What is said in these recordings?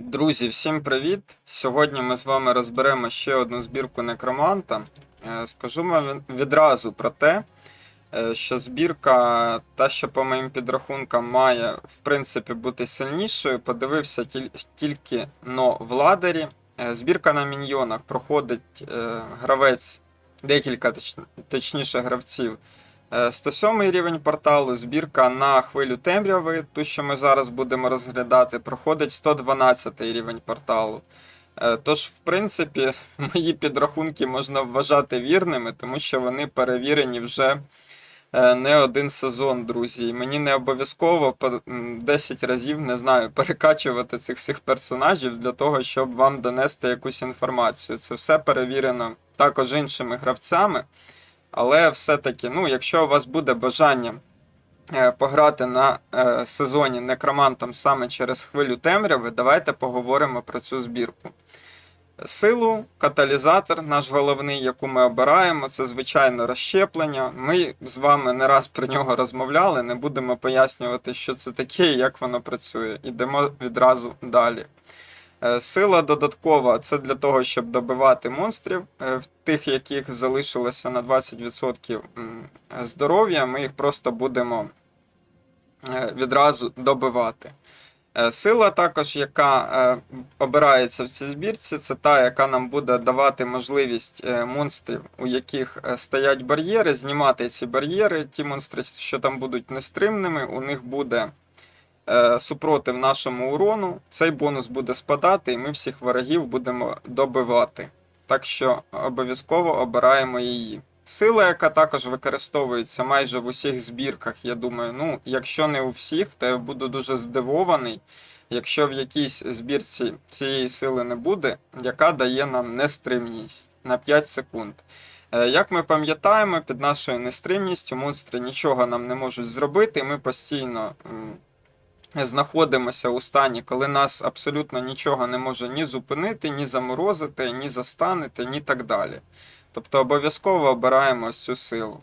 Друзі, всім привіт! Сьогодні ми з вами розберемо ще одну збірку некроманта. Е, Скажу вам відразу про те, е, що збірка, та, що по моїм підрахункам має в принципі бути сильнішою, подивився тільки но в ладері. Е, Збірка на міньйонах проходить гравець, декілька точ- точніше гравців. Е, 107 рівень порталу, збірка на хвилю темряви, ту, що ми зараз будемо розглядати, проходить 112 рівень порталу. Е, Тож, в принципі, мої підрахунки можна вважати вірними, тому що вони перевірені вже е, не один сезон, друзі. І мені не обов'язково 10 разів не знаю перекачувати цих всіх персонажів для того, щоб вам донести якусь інформацію. Це все перевірено також іншими гравцями. Але все-таки, ну, якщо у вас буде бажання е, пограти на е, сезоні некромантом саме через хвилю темряви, давайте поговоримо про цю збірку. Силу, каталізатор, наш головний, яку ми обираємо, це звичайно розщеплення. Ми з вами не раз про нього розмовляли, не будемо пояснювати, що це таке і як воно працює. Ідемо відразу далі. Е, Сила додаткова це для того, щоб добивати монстрів, е, тих, яких залишилося на 20% здоров'я, ми їх просто будемо е, відразу добивати. Сила також, яка обирається в цій збірці, це та, яка нам буде давати можливість монстрів, у яких стоять бар'єри, знімати ці бар'єри. Ті монстри, що там будуть нестримними, у них буде супротив нашому урону. Цей бонус буде спадати, і ми всіх ворогів будемо добивати. Так що обов'язково обираємо її. Сила, яка також використовується майже в усіх збірках, я думаю, ну, якщо не у всіх, то я буду дуже здивований, якщо в якійсь збірці цієї сили не буде, яка дає нам нестримність на 5 секунд. Е, Як ми пам'ятаємо, під нашою нестримністю монстри нічого нам не можуть зробити, і ми постійно знаходимося у стані, коли нас абсолютно нічого не може ні зупинити, ні заморозити, ні застанити, ні так далі. Тобто обов'язково обираємо ось цю силу.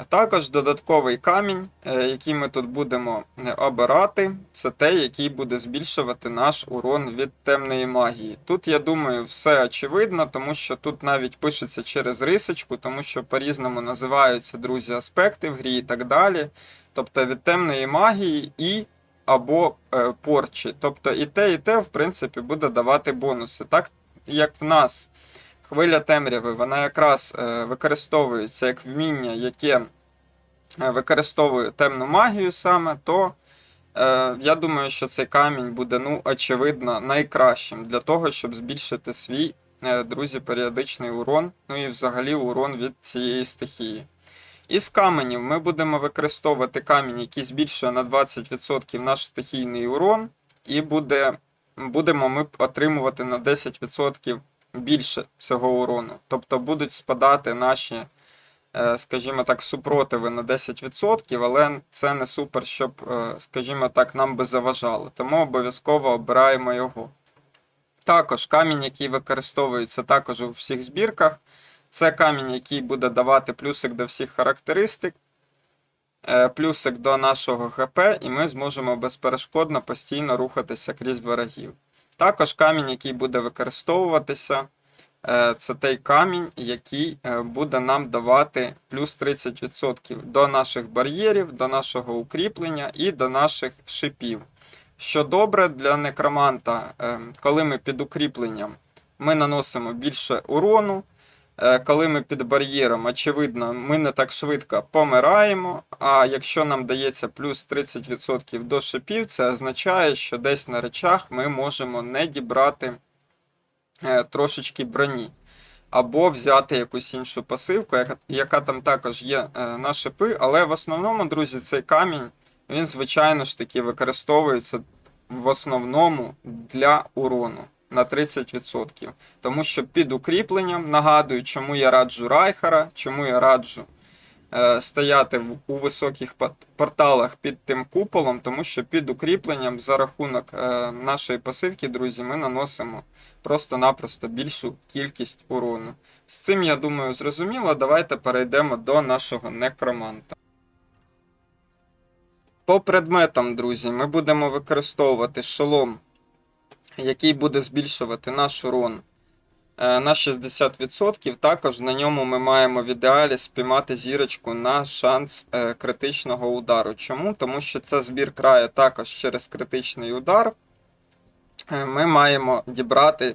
А також додатковий камінь, е, який ми тут будемо е, обирати, це те, який буде збільшувати наш урон від темної магії. Тут, я думаю, все очевидно, тому що тут навіть пишеться через рисочку, тому що по-різному називаються друзі аспекти в грі і так далі. Тобто від темної магії і або е, порчі. Тобто і те, і те, в принципі, буде давати бонуси. Так як в нас хвиля темряви, вона якраз е, використовується як вміння, яке е, використовує темну магію саме, то е, я думаю, що цей камінь буде, ну, очевидно, найкращим для того, щоб збільшити свій, е, друзі, періодичний урон, ну і взагалі урон від цієї стихії. Із каменів ми будемо використовувати камінь, який збільшує на 20% наш стихійний урон, і буде, будемо ми отримувати на 10% більше цього урону. Тобто будуть спадати наші, е, скажімо так, супротиви на 10%, але це не супер, щоб, е, скажімо так, нам би заважало. Тому обов'язково обираємо його. Також камінь, який використовується також у всіх збірках, це камінь, який буде давати плюсик до всіх характеристик, е, плюсик до нашого ГП, і ми зможемо безперешкодно постійно рухатися крізь ворогів. Також камінь, який буде використовуватися, е, це той камінь, який е, буде нам давати плюс 30% до наших бар'єрів, до нашого укріплення і до наших шипів. Що добре для некроманта, коли ми під укріпленням ми наносимо більше урону. Е, Коли ми під бар'єром, очевидно, ми не так швидко помираємо. А якщо нам дається плюс 30% до шипів, це означає, що десь на речах ми можемо не дібрати е, трошечки броні. Або взяти якусь іншу пасивку, яка, яка там також є е, на шипи. Але в основному, друзі, цей камінь, він, звичайно ж таки, використовується в основному для урону на 30%. Тому що під укріпленням, нагадую, чому я раджу Райхара, чому я раджу е, стояти у високих порталах під тим куполом, тому що під укріпленням за рахунок е, нашої пасивки, друзі, ми наносимо просто-напросто більшу кількість урону. З цим, я думаю, зрозуміло. Давайте перейдемо до нашого некроманта. По предметам, друзі, ми будемо використовувати шолом який буде збільшувати наш урон е, на 60%. Також на ньому ми маємо в ідеалі спіймати зірочку на шанс е, критичного удару. Чому? Тому що це збір краю також через критичний удар. Е, Ми маємо дібрати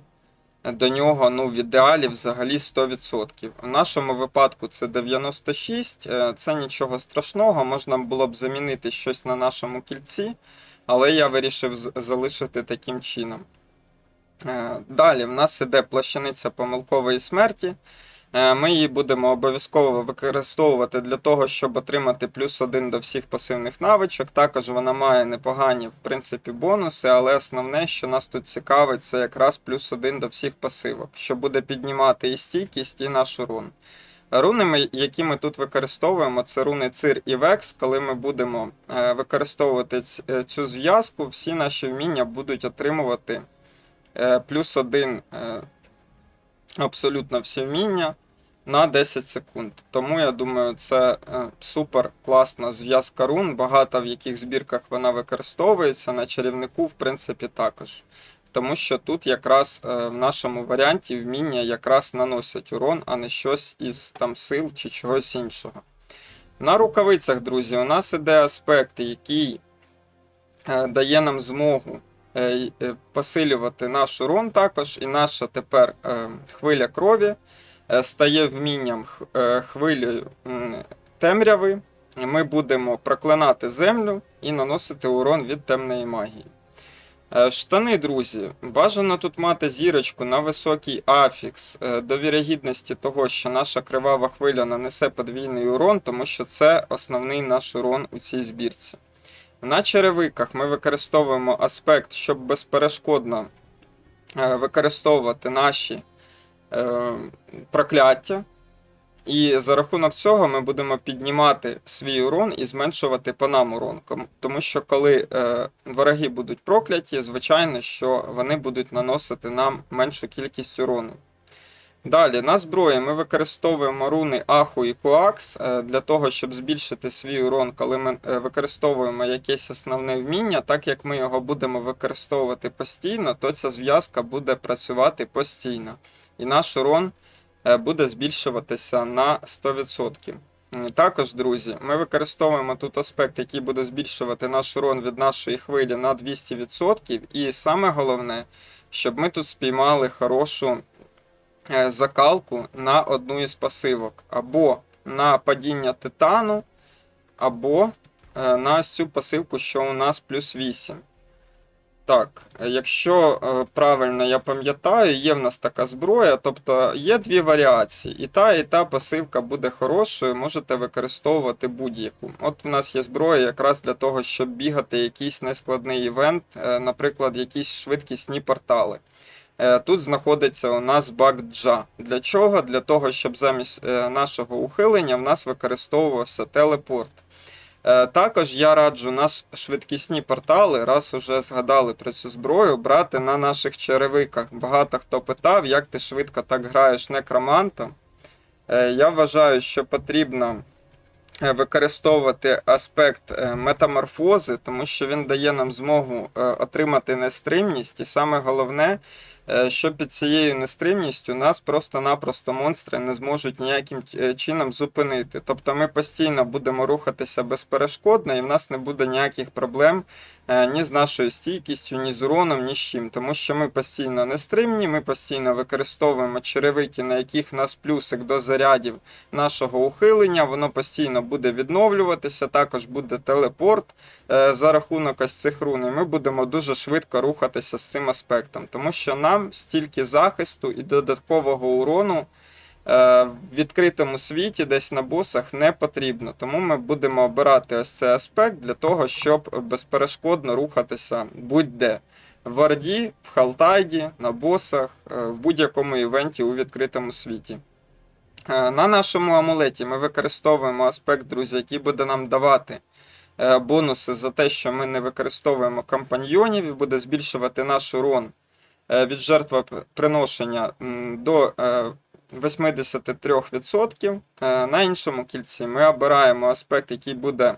до нього ну, в ідеалі взагалі 100%. У нашому випадку це 96, е, це нічого страшного, можна було б замінити щось на нашому кільці, але я вирішив залишити таким чином. Е, Далі в нас іде плащаниця помилкової смерті. Е, Ми її будемо обов'язково використовувати для того, щоб отримати плюс один до всіх пасивних навичок. Також вона має непогані, в принципі, бонуси, але основне, що нас тут цікавить, це якраз плюс один до всіх пасивок, що буде піднімати і стійкість, і наш урон. Руни, які ми тут використовуємо, це руни Цир і Векс. Коли ми будемо е, використовувати е, цю зв'язку, всі наші вміння будуть отримувати е, плюс один абсолютно всі вміння на 10 секунд. Тому я думаю, це супер класна зв'язка рун. Багато в яких збірках вона використовується, на чарівнику, в принципі, також. Тому що тут якраз е, в нашому варіанті вміння якраз наносять урон, а не щось із там сил чи чогось іншого. На рукавицях, друзі, у нас іде аспект, який е, дає нам змогу е, посилювати наш урон також, і наша тепер хвиля крові стає вмінням хвилею темряви. Ми будемо проклинати землю і наносити урон від темної магії. Е, Штани, друзі, бажано тут мати зірочку на високий афікс е, до вірогідності того, що наша кривава хвиля нанесе подвійний урон, тому що це основний наш урон у цій збірці. На черевиках ми використовуємо аспект, щоб безперешкодно е, використовувати наші прокляття. І за рахунок цього ми будемо піднімати свій урон і зменшувати по нам урон. Тому що коли е, вороги будуть прокляті, звичайно, що вони будуть наносити нам меншу кількість урону. Далі, на зброї ми використовуємо руни Аху і Коакс е, для того, щоб збільшити свій урон, коли ми е, використовуємо якесь основне вміння. Так як ми його будемо використовувати постійно, то ця зв'язка буде працювати постійно. І наш урон буде збільшуватися на 100%. Також, друзі, ми використовуємо тут аспект, який буде збільшувати наш урон від нашої хвилі на 200%. І саме головне, щоб ми тут спіймали хорошу е, закалку на одну із пасивок. Або на падіння титану, або е, на цю пасивку, що у нас плюс 8. Так, якщо е, правильно я пам'ятаю, є в нас така зброя, тобто є дві варіації. І та, і та пасивка буде хорошою, можете використовувати будь-яку. От в нас є зброя якраз для того, щоб бігати якийсь нескладний івент, е, наприклад, якісь швидкісні портали. Е, Тут знаходиться у нас баг джа. Для чого? Для того, щоб замість нашого ухилення в нас використовувався телепорт. Е, Також я раджу нас швидкісні портали, раз уже згадали про цю зброю, брати на наших черевиках. Багато хто питав, як ти швидко так граєш некромантом. Е, Я вважаю, що потрібно е, використовувати аспект метаморфози, тому що він дає нам змогу отримати нестримність, і саме головне, що під цією нестримністю нас просто-напросто монстри не зможуть ніяким е, чином зупинити. Тобто ми постійно будемо рухатися безперешкодно, і в нас не буде ніяких проблем е, ні з нашою стійкістю, ні з уроном, ні з чим. Тому що ми постійно нестримні, ми постійно використовуємо черевики, на яких нас плюсик до зарядів нашого ухилення, воно постійно буде відновлюватися, також буде телепорт е, за рахунок ось цих рун, і ми будемо дуже швидко рухатися з цим аспектом, тому що нам стільки захисту і додаткового урону. Е, В відкритому світі десь на босах не потрібно, тому ми будемо обирати ось цей аспект для того, щоб безперешкодно рухатися будь-де. В Варді, в Халтайді, на босах, е, в будь-якому івенті у відкритому світі. Е, На нашому амулеті ми використовуємо аспект, друзі, який буде нам давати бонуси за те, що ми не використовуємо компаньйонів і буде збільшувати наш урон від жертвоприношення до 83%. Е, На іншому кільці ми обираємо аспект, який буде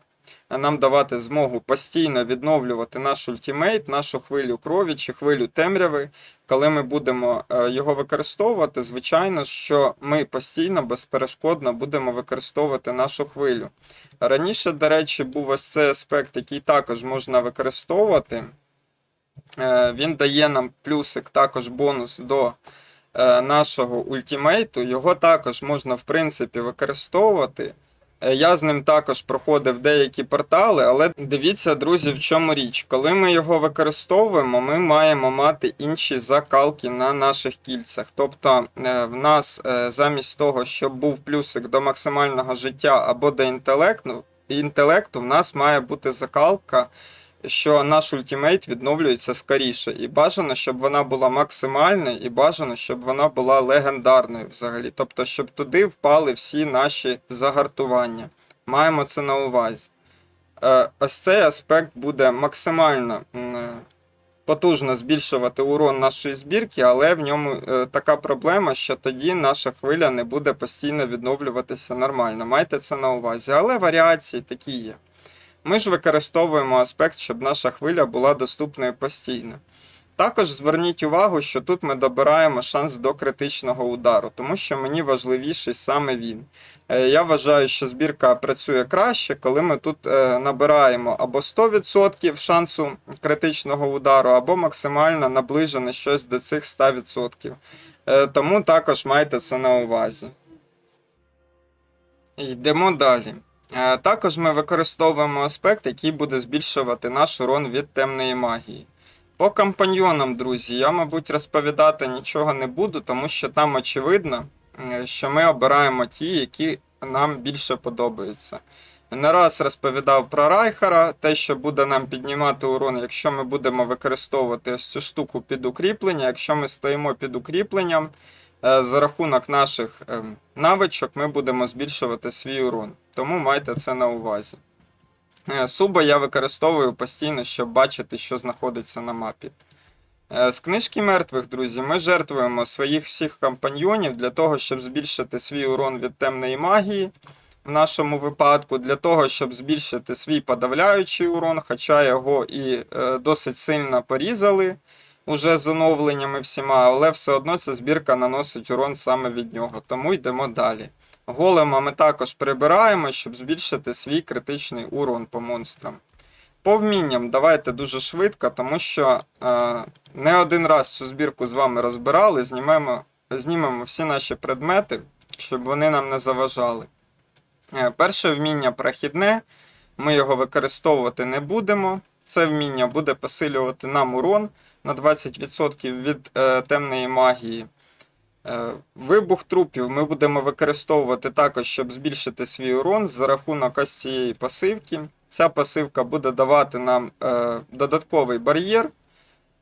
нам давати змогу постійно відновлювати наш ультимейт, нашу хвилю крові чи хвилю темряви. Коли ми будемо е, його використовувати, звичайно, що ми постійно безперешкодно будемо використовувати нашу хвилю. Раніше, до речі, був ось цей аспект, який також можна використовувати. Е, Він дає нам плюсик, також бонус до е, нашого ультимейту. Його також можна, в принципі, використовувати. Е, Я з ним також проходив деякі портали, але дивіться, друзі, в чому річ. Коли ми його використовуємо, ми маємо мати інші закалки на наших кільцях. Тобто е, в нас е, замість того, щоб був плюсик до максимального життя або до інтелекту, інтелекту, в нас має бути закалка що наш ультимейт відновлюється скоріше. І бажано, щоб вона була максимальною, і бажано, щоб вона була легендарною взагалі. Тобто, щоб туди впали всі наші загартування. Маємо це на увазі. Е, Ось цей аспект буде максимально е, потужно збільшувати урон нашої збірки, але в ньому е, така проблема, що тоді наша хвиля не буде постійно відновлюватися нормально. Майте це на увазі. Але варіації такі є. Ми ж використовуємо аспект, щоб наша хвиля була доступною постійно. Також зверніть увагу, що тут ми добираємо шанс до критичного удару, тому що мені важливіший саме він. Е, Я вважаю, що збірка працює краще, коли ми тут е, набираємо або 100% шансу критичного удару, або максимально наближене щось до цих 100%. Е, Тому також майте це на увазі. Йдемо далі. Е, Також ми використовуємо аспект, який буде збільшувати наш урон від темної магії. По компаньйонам, друзі, я, мабуть, розповідати нічого не буду, тому що там очевидно, що ми обираємо ті, які нам більше подобаються. Не раз розповідав про Райхара, те, що буде нам піднімати урон, якщо ми будемо використовувати ось цю штуку під укріплення. Якщо ми стоїмо під укріпленням, е, за рахунок наших ем, навичок ми будемо збільшувати свій урон. Тому майте це на увазі. Е, Суба я використовую постійно, щоб бачити, що знаходиться на мапі. Е, З книжки мертвих, друзі, ми жертвуємо своїх всіх компаньйонів для того, щоб збільшити свій урон від темної магії. В нашому випадку, для того, щоб збільшити свій подавляючий урон, хоча його і е, досить сильно порізали уже з оновленнями всіма, але все одно ця збірка наносить урон саме від нього. Тому йдемо далі. Голема ми також прибираємо, щоб збільшити свій критичний урон по монстрам. По вмінням давайте дуже швидко, тому що е, не один раз цю збірку з вами розбирали. Знімемо, знімемо всі наші предмети, щоб вони нам не заважали. Е, перше вміння прохідне. Ми його використовувати не будемо. Це вміння буде посилювати нам урон на 20% від е, темної магії. Е, Вибух трупів ми будемо використовувати також, щоб збільшити свій урон за рахунок ось цієї пасивки. Ця пасивка буде давати нам е, додатковий бар'єр.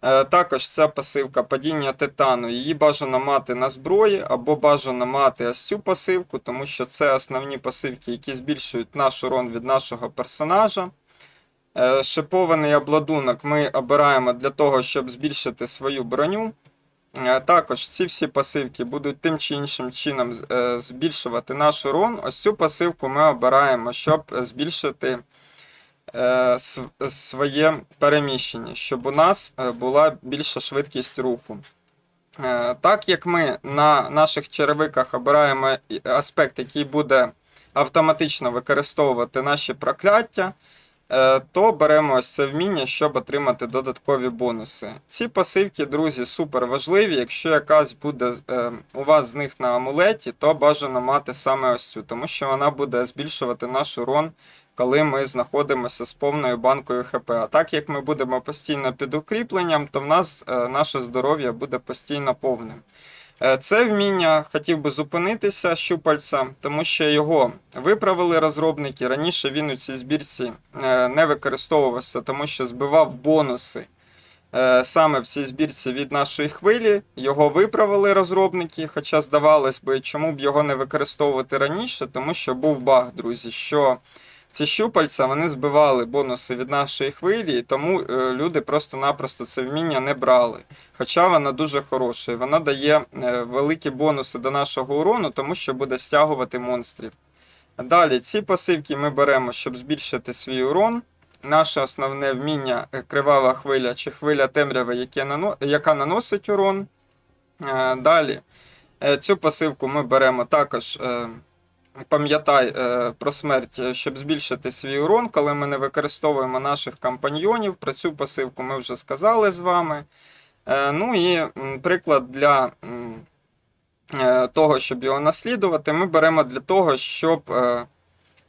Е, також ця пасивка падіння титану. Її бажано мати на зброї, або бажано мати ось цю пасивку, тому що це основні пасивки, які збільшують наш урон від нашого персонажа. Шипований обладунок ми обираємо для того, щоб збільшити свою броню. Е, Також ці всі пасивки будуть тим чи іншим чином е, збільшувати наш урон. Ось цю пасивку ми обираємо, щоб збільшити е, своє переміщення, щоб у нас була більша швидкість руху. Так як ми на наших черевиках обираємо аспект, який буде автоматично використовувати наші прокляття, то беремо ось це вміння, щоб отримати додаткові бонуси. Ці пасивки, друзі, супер важливі. Якщо якась буде е, у вас з них на амулеті, то бажано мати саме ось цю, тому що вона буде збільшувати наш урон, коли ми знаходимося з повною банкою ХП. А так як ми будемо постійно під укріпленням, то в нас е, наше здоров'я буде постійно повним. Е, Це вміння хотів би зупинитися щупальця, тому що його виправили розробники. Раніше він у цій збірці е, не використовувався, тому що збивав бонуси е, саме в цій збірці від нашої хвилі. Його виправили розробники, хоча здавалось би, чому б його не використовувати раніше, тому що був баг, друзі, що ці щупальця вони збивали бонуси від нашої хвилі, тому е, люди просто-напросто це вміння не брали. Хоча воно дуже хороше, і воно дає е, великі бонуси до нашого урону, тому що буде стягувати монстрів. Далі, ці пасивки ми беремо, щоб збільшити свій урон. Наше основне вміння е, кривава хвиля чи хвиля нано- яка наносить урон. Далі цю пасивку ми беремо також. Пам'ятай е, про смерть, е, щоб збільшити свій урон, коли ми не використовуємо наших компаньйонів. Про цю пасивку ми вже сказали з вами. Е, Ну і приклад для того, щоб його наслідувати, ми беремо для того, щоб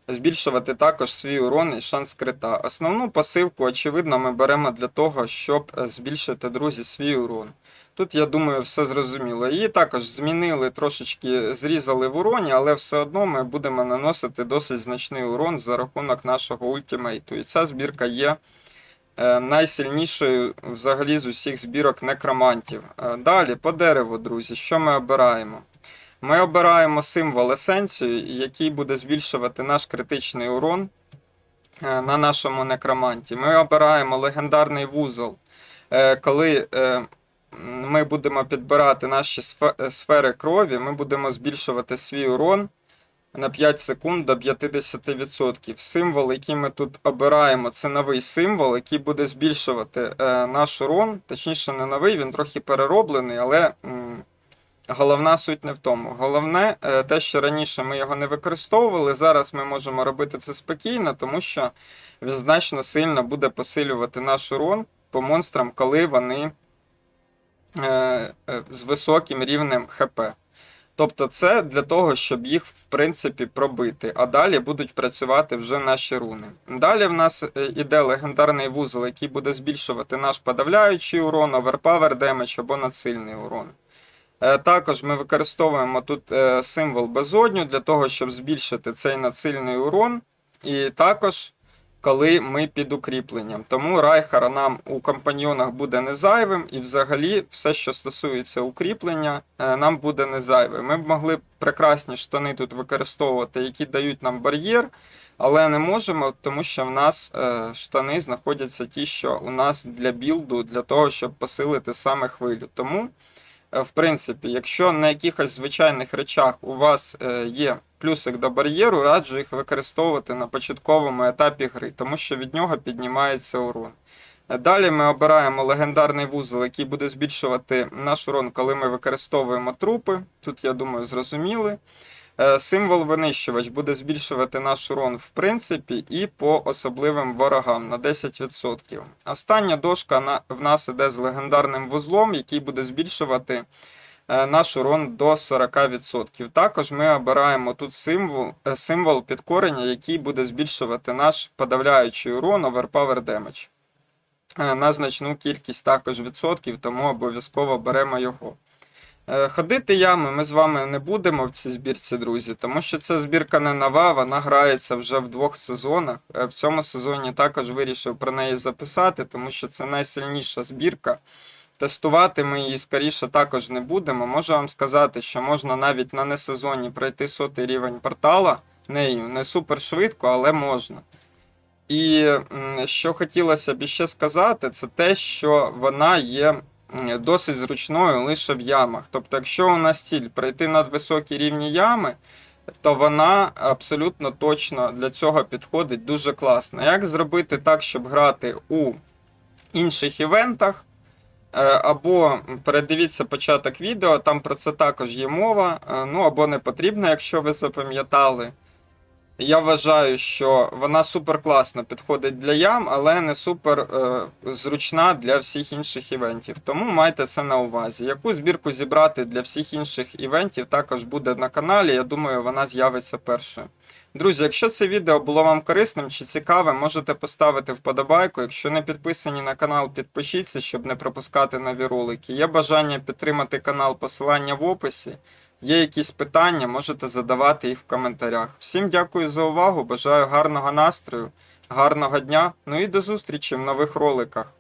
збільшувати також свій урон і шанс крита. Основну пасивку, очевидно, ми беремо для того, щоб збільшити, друзі, свій урон. Тут, я думаю, все зрозуміло. Її також змінили, трошечки зрізали в уроні, але все одно ми будемо наносити досить значний урон за рахунок нашого ультимейту. І ця збірка є е, найсильнішою взагалі з усіх збірок некромантів. Е, Далі, по дереву, друзі, що ми обираємо? Ми обираємо символ есенцію, який буде збільшувати наш критичний урон е, на нашому некроманті. Ми обираємо легендарний вузол, коли ми будемо підбирати наші е, сфери крові, ми будемо збільшувати свій урон на 5 секунд до 50%. Символ, який ми тут обираємо, це новий символ, який буде збільшувати е, наш урон. Точніше, не новий, він трохи перероблений, але головна суть не в тому. Головне, е, те, що раніше ми його не використовували, зараз ми можемо робити це спокійно, тому що він значно сильно буде посилювати наш урон по монстрам, коли вони з високим рівнем ХП. Тобто це для того, щоб їх в принципі пробити, а далі будуть працювати вже наші руни. Далі в нас е, іде легендарний вузол, який буде збільшувати наш подавляючий урон, оверпавер демедж або надсильний урон. Е, Також ми використовуємо тут е, символ безодню для того, щоб збільшити цей надсильний урон. І також коли ми під укріпленням. Тому Райхара нам у компаньйонах буде не зайвим, і взагалі все, що стосується укріплення, е, нам буде не зайвим. Ми б могли прекрасні штани тут використовувати, які дають нам бар'єр, але не можемо, тому що в нас е, штани знаходяться ті, що у нас для білду, для того, щоб посилити саме хвилю. Тому. Е, В принципі, якщо на якихось звичайних речах у вас є плюсик до бар'єру, раджу їх використовувати на початковому етапі гри, тому що від нього піднімається урон. Далі ми обираємо легендарний вузол, який буде збільшувати наш урон, коли ми використовуємо трупи. Тут, я думаю, зрозуміли. Е, Символ винищувач буде збільшувати наш урон в принципі і по особливим ворогам на 10%. Остання дошка в нас іде з легендарним вузлом, який буде збільшувати наш урон до 40%. Також ми обираємо тут символ, е, символ підкорення, який буде збільшувати наш подавляючий урон Overpower Damage. Е, На значну кількість також відсотків, тому обов'язково беремо його. Е, Ходити ями ми з вами не будемо в цій збірці, друзі, тому що ця збірка не нова, вона грається вже в двох сезонах. Е, В цьому сезоні також вирішив про неї записати, тому що це найсильніша збірка. Тестувати ми її скоріше також не будемо. Можу вам сказати, що можна навіть на несезоні пройти сотий рівень портала нею. Не супер швидко, але можна. І що хотілося б ще сказати, це те, що вона є досить зручною лише в ямах. Тобто, якщо у нас ціль пройти надвисокі рівні ями, то вона абсолютно точно для цього підходить дуже класно. Як зробити так, щоб грати у інших івентах? Е, Або передивіться початок відео, там про це також є мова. Е, Ну або не потрібно, якщо ви запам'ятали. Я вважаю, що вона супер класно підходить для ям, але не супер е, зручна для всіх інших івентів. Тому майте це на увазі. Яку збірку зібрати для всіх інших івентів також буде на каналі. Я думаю, вона з'явиться першою. Друзі, якщо це відео було вам корисним чи цікавим, можете поставити вподобайку. Якщо не підписані на канал, підпишіться, щоб не пропускати нові ролики. Є бажання підтримати канал, посилання в описі. Є якісь питання, можете задавати їх в коментарях. Всім дякую за увагу, бажаю гарного настрою, гарного дня. Ну і до зустрічі в нових роликах.